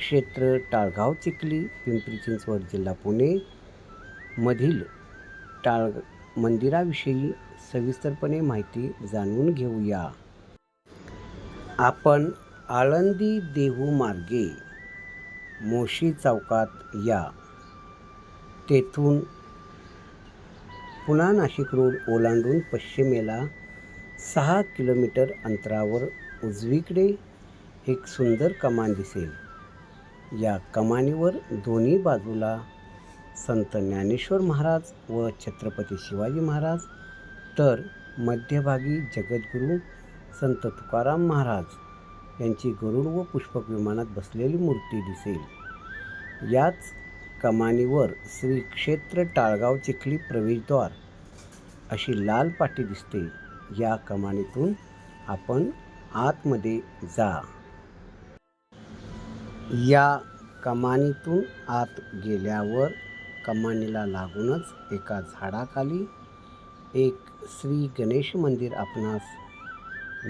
क्षेत्र टाळगाव चिखली पिंपरी चिंचवड जिल्हा पुणे मधील टाळ मंदिराविषयी सविस्तरपणे माहिती जाणून घेऊया. आपण आळंदी देहू मार्गे मोशी चौकात या. तेथून पुन्हा नाशिक रोड ओलांडून पश्चिमेला सहा किलोमीटर अंतरावर उजवीकडे एक सुंदर कमान दिसेल. या कमानीवर दोन्ही बाजूला संत ज्ञानेश्वर महाराज व छत्रपती शिवाजी महाराज तर मध्यभागी जगद्गुरू संत तुकाराम महाराज यांची गरुड व पुष्पक विमानात बसलेली मूर्ती दिसेल. याच कमानीवर श्री क्षेत्र टाळगाव चिखली प्रवेशद्वार अशी लाल पाटी दिसते. या कमानीतून आपण आतमध्ये जा. या कमानीतून आत गेल्यावर कमानीला लागूनच एका झाडाखाली एक श्री गणेश मंदिर आपणास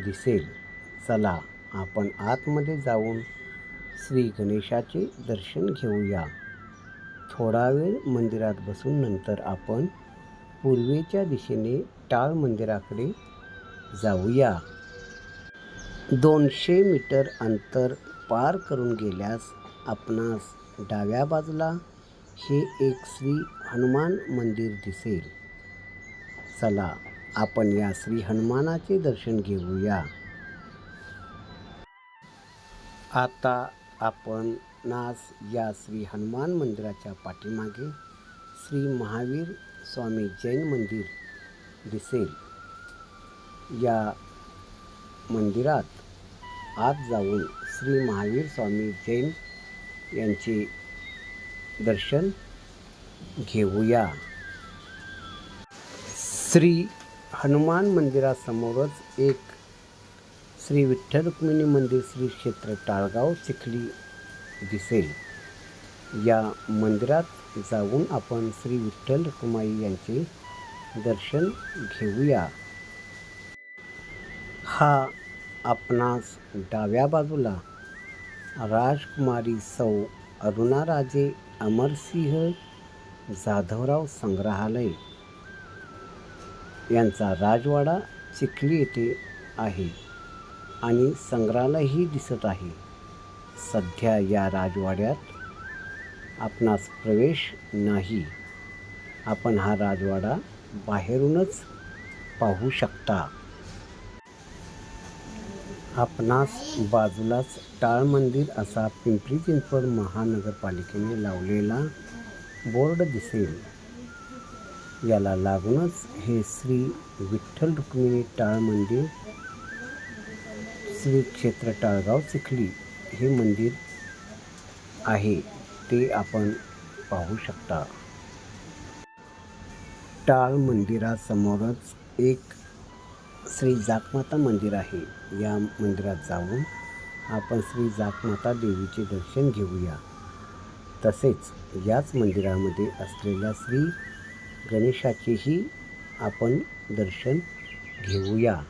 दिसेल. चला आपण आतमध्ये जाऊन श्री गणेशाचे दर्शन घेऊया. थोडा वेळ मंदिरात बसून नंतर आपण पूर्वेच्या दिशेने टाळ मंदिराकडे जाऊया. दोनशे मीटर अंतर पार करून गेल्यास आपणास डाव्या बाजूला हे एक श्री हनुमान मंदिर दिसेल. चला आपण या श्री हनुमानाचे दर्शन घेऊया. आता आपण नास या श्री हनुमान मंदिराच्या पाठीमागे श्री महावीर स्वामी जैन मंदिर दिसेल. या मंदिरात आत जाऊन श्री महावीर स्वामी जैन यांचे दर्शन घेऊया. श्री हनुमान मंदिरासमोरच एक श्री विठ्ठल रुक्मिणी मंदिर श्री क्षेत्र टाळगाव चिखली दिसेल. या मंदिरात जाऊन आपण श्री विठ्ठल रुक्माई यांचे दर्शन घेऊया. हा आपणास डाव्या बाजूला राजकुमारी सौ अरुणाराजे अमरसिंह जाधवराव संग्रहालय. यांचा राजवाडा चिखली येथे आहे आणि संग्रहालयही दिसत आहे. सध्या या राजवाड्यात आपणास प्रवेश नाही. आपण हा राजवाडा बाहेरूनच पाहू शकता. आपणास बाजूलाच टाळ मंदिर असा पिंपरी चिंचवड महानगरपालिकेने लावलेला बोर्ड दिसेल. याला लागूनच हे श्री विठ्ठल रुक्मिणी टाळ मंदिर श्री क्षेत्र टाळगाव चिखली हे मंदिर आहे ते आपण पाहू शकता. टाळ मंदिरासमोरच एक श्री जाकमाता मंदिर आहे. या मंदिरात जाऊन आपण श्री जाकमाता देवीचे दर्शन घेऊया. तसेच याच मंदिरामध्ये असलेल्या श्री गणेशाचेही आपण दर्शन घेऊया.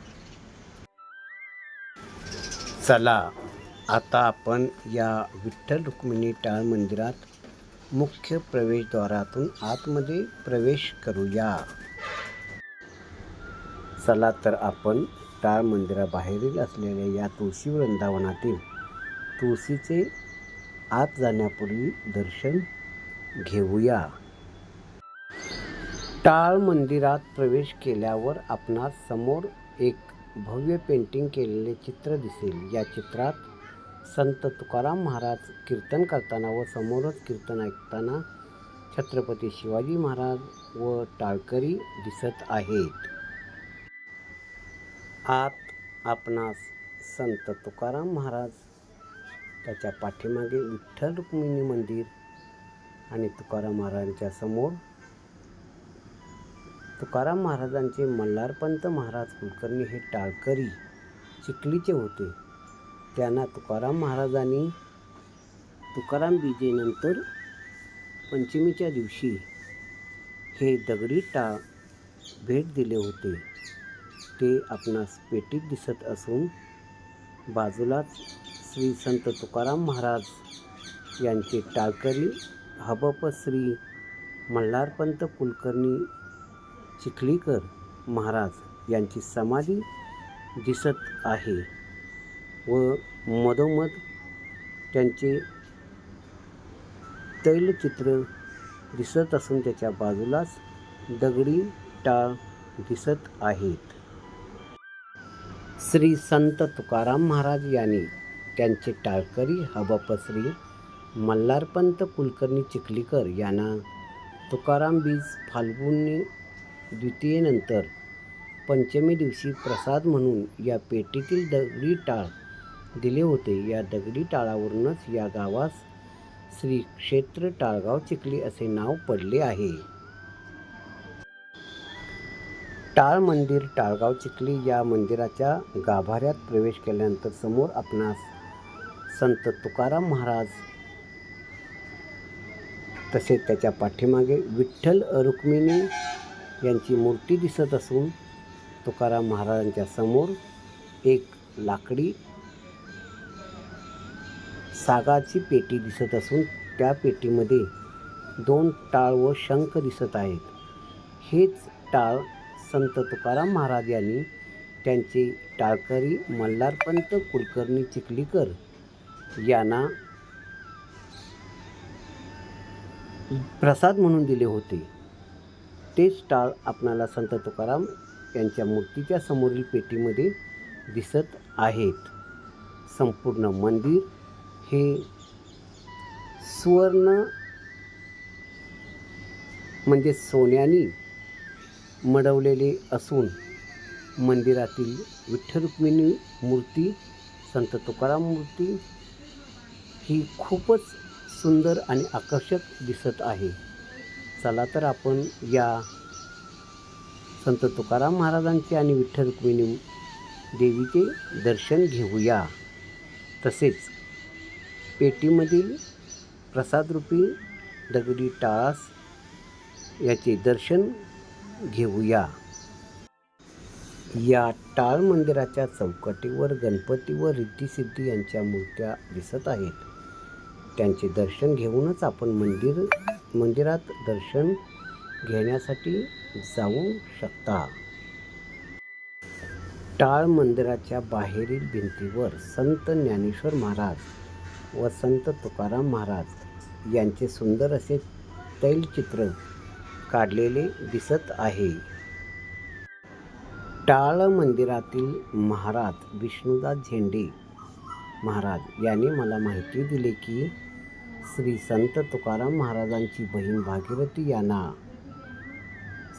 चला आता आपण या विठ्ठल रुक्मिणी टाळ मंदिरात मुख्य प्रवेशद्वारातून आतमध्ये प्रवेश करूया. चला तर आपण टाळ मंदिराबाहेरील असलेल्या या तुळशी वृंदावनातील तुळशीचे आत जाण्यापूर्वी दर्शन घेऊया. टाळ मंदिरात प्रवेश केल्यावर आपणास समोर एक भव्य पेंटिंग केलेले चित्र दिसेल. या चित्रात संत तुकाराम महाराज कीर्तन करताना व समोरच कीर्तन ऐकताना छत्रपती शिवाजी महाराज व टाळकरी दिसत आहेत. आत आपणास संत तुकाराम महाराज त्याच्या पाठीमागे विठ्ठल रुक्मिणी मंदिर आणि तुकाराम महाराजांच्या समोर तुकाराम महाराजांचे मल्हारपंत महाराज कुलकर्णी हे टाळकरी चिखलीचे होते. त्यांना तुकाराम महाराजांनी तुकाराम बीजेनंतर पंचमीच्या दिवशी हे दगडी टाळ भेट दिले होते. ते आपणास पेटीत दिसत असून बाजूलाच श्री संत तुकाराम महाराज यांचे टाळकरी हबप श्री मल्हारपंत कुलकर्णी चिखलीकर महाराज यांची समाधी दिसत आहे व मधोमध त्यांचे तैलचित्र दिसत असून त्याच्या बाजूलाच दगडी टाळ दिसत आहेत. श्री संत तुकाराम महाराज यांनी त्यांचे टाळकरी हबप श्री मल्हारपंत कुलकर्णी चिखलीकर यांना तुकाराम बीज फाल्गुनी द्वितीयेनंतर पंचमी दिवशी प्रसाद म्हणून या पेटीतील दगडी टाळ दिले होते. या दगडी टाळावरूनच या गावास श्री क्षेत्र टाळगाव चिखली असे नाव पडले आहे. टाळ मंदिर टाळगाव चिखली या मंदिराच्या गाभाऱ्यात प्रवेश केल्यानंतर समोर आपणास संत तुकाराम महाराज तसेच त्याच्या पाठीमागे विठ्ठल रुक्मिणी यांची मूर्ती दिसत असून तुकाराम महाराजांच्या समोर एक लाकडी सागाची पेटी दिसत असून त्या पेटीमध्ये दोन टाळ व शंख दिसत आहेत. हेच टाळ संत तुकाराम महाराज यांनी त्यांचे टाळकरी मल्हारपंत कुलकर्णी चिखलीकर यांना प्रसाद म्हणून दिले होते. तेच टाळ आपणाला संत तुकाराम यांच्या मूर्तीच्या समोरील पेटीमध्ये दिसत आहेत. संपूर्ण मंदिर हे सुवर्ण म्हणजे सोन्यानी मडवलेले असून मंदिरातील विठ्ठल रुक्मिणी मूर्ती संत तुकाराम मूर्ती ही खूपच सुंदर आणि आकर्षक दिसत आहे. चला तर आपण या संत तुकाराम महाराजांचे आणि विठ्ठल रुक्मिणी देवीचे दर्शन घेऊया. तसेच पेटीमधील प्रसादरूपी दगडी टाळास याचे दर्शन घेऊया. या टाळ मंदिराच्या चौकटीवर गणपती व रिद्धिसिद्धी यांच्या मूर्त्या दिसत आहेत. त्यांचे दर्शन घेऊनच आपण मंदिर मंदिरात दर्शन घेण्यासाठी जाऊ शकता. टाळ मंदिराच्या बाहेरील भिंतीवर संत ज्ञानेश्वर महाराज व संत तुकाराम महाराज यांचे सुंदर असे तैलचित्र काढलेले दिसत आहे. टाळ मंदिरातील महाराज विष्णुदास झेंडे महाराज यांनी मला माहिती दिली की श्री संत तुकाराम महाराजांची बहीण भागीरथी यांना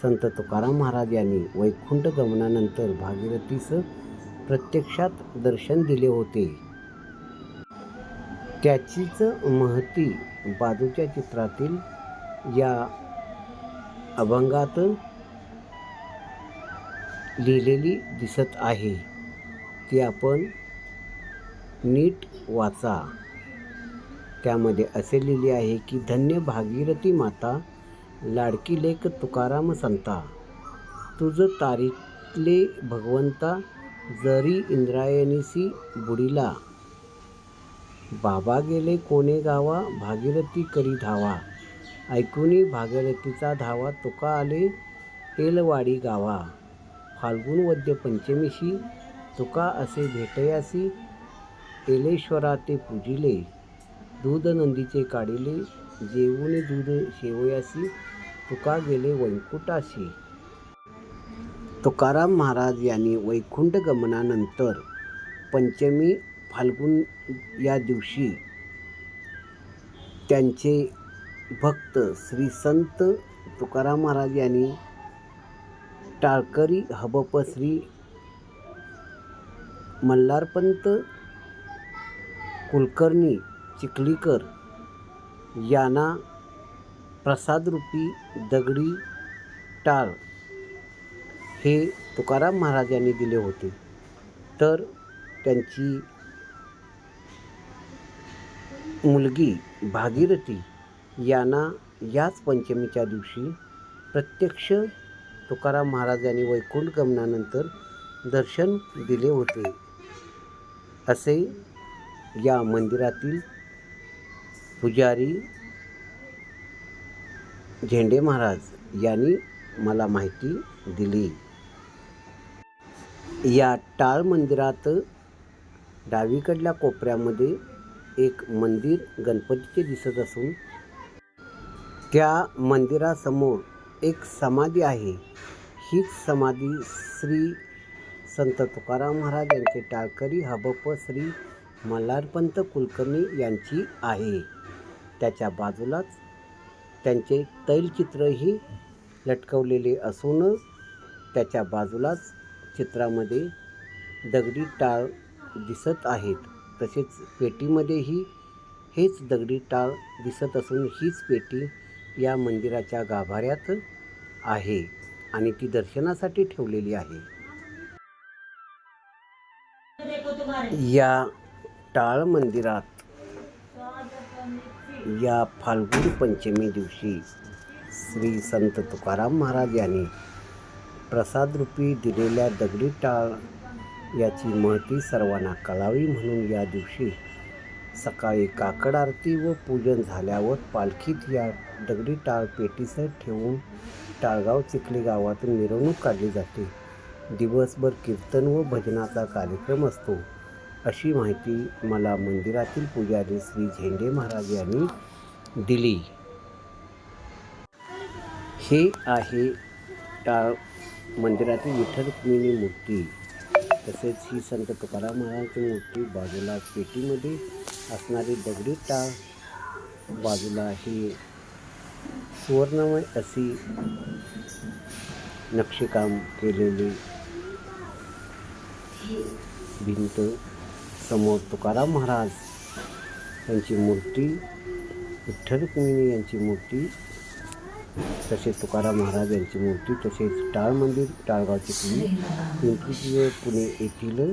संत तुकाराम महाराज यांनी वैकुंठ गमनानंतर भागीरथीचं प्रत्यक्षात दर्शन दिले होते. त्याचीच महती बाजूच्या चित्रातील या अभंगात लिहिलेली दिसत आहे. ती आपण नीट वाचा. त्यामध्ये असे लिहिले आहे की धन्य भागीरथी माता लाडकी लेख तुकाराम संता. तुझ तारीखले भगवंता जरी इंद्रायणीसी बुडीला. बाबा गेले कोणे गावा भागीरथी करी धावा. ऐकुनी भागीरथीचा धावा तुका आले एलवाडी गावा. फाल्गुन वद्य पंचमीशी तुका असे भेटयासी एलेश्वरा ते पूजिले. दूध नंदीचे काढिले जेवून दूध शेवयासी तुका गेले वैकुंठाशी. तुकाराम महाराज यांनी वैकुंठ गमनानंतर पंचमी फाल्गुन या दिवशी त्यांचे भक्त श्री संत तुकाराम महाराज यांनी टाळकरी हबप श्री मल्हारपंत कुलकर्णी चिखलीकर यांना प्रसादरूपी दगडी टाळ हे तुकाराम महाराज यांनी दिले होते. तर त्यांची मुलगी भागीरथी यांना याच पंचमीच्या दिवशी प्रत्यक्ष तुकाराम महाराज यांनी वैकुंठ गमनानंतर दर्शन दिले होते. असे या मंदिरातील पुजारी झेंडे महाराज यांनी मला माहिती दिली. या टाळ मंदिरात डावीकडल्या कोपऱ्यामध्ये एक मंदिर गणपतीचे दिसत असून त्या मंदिरासमोर एक समाधी आहे. हीच समाधी श्री संत तुकाराम महाराज यांचे टाळकरी हबप श्री मल्हारपंत कुलकर्णी यांची आहे. त्याच्या बाजूलाच त्यांचे तैलचित्रही लटकवलेले असूनच त्याच्या बाजूलाच चित्रामध्ये दगडी टाळ दिसत आहेत. तसेच पेटीमध्येही हेच दगडी टाळ दिसत असून हीच पेटी या मंदिराच्या गाभाऱ्यात आहे आणि ती दर्शनासाठी ठेवलेली आहे. या टाळ मंदिरात या फाल्गुन पंचमी दिवशी श्री संत तुकाराम महाराज यांनी प्रसादरूपी दिलेल्या दगडी टाळ याची महती सर्वांना कळावी म्हणून या दिवशी सकाळी काकड आरती व पूजन झाल्यावर पालखीत या दगडी टाळ पेटीसह ठेवून टाळगाव चिखली गावातून मिरवणूक काढली जाते. दिवसभर कीर्तन व भजनाचा कार्यक्रम असतो. अशी माहिती मला मंदिरातील पुजारी श्री झेंडे महाराज यांनी दिली. हे आहे टाळ मंदिरातील विठ्ठल मूर्ती. तसेच ही संत तुकाराम महाराजांची मूर्ती बाजूला पेटीमध्ये असणारी दगडी टाळ बाजूला ही सुवर्णमय अशी नक्षीकाम केलेली भिंत. समोर तुकाराम महाराज यांची मूर्ती विठ्ठल रुक्मिणी यांची मूर्ती तसेच तुकाराम महाराज यांची मूर्ती तसेच टाळ मंदिर टाळगावची पुणे पिंपरी पुणे येथील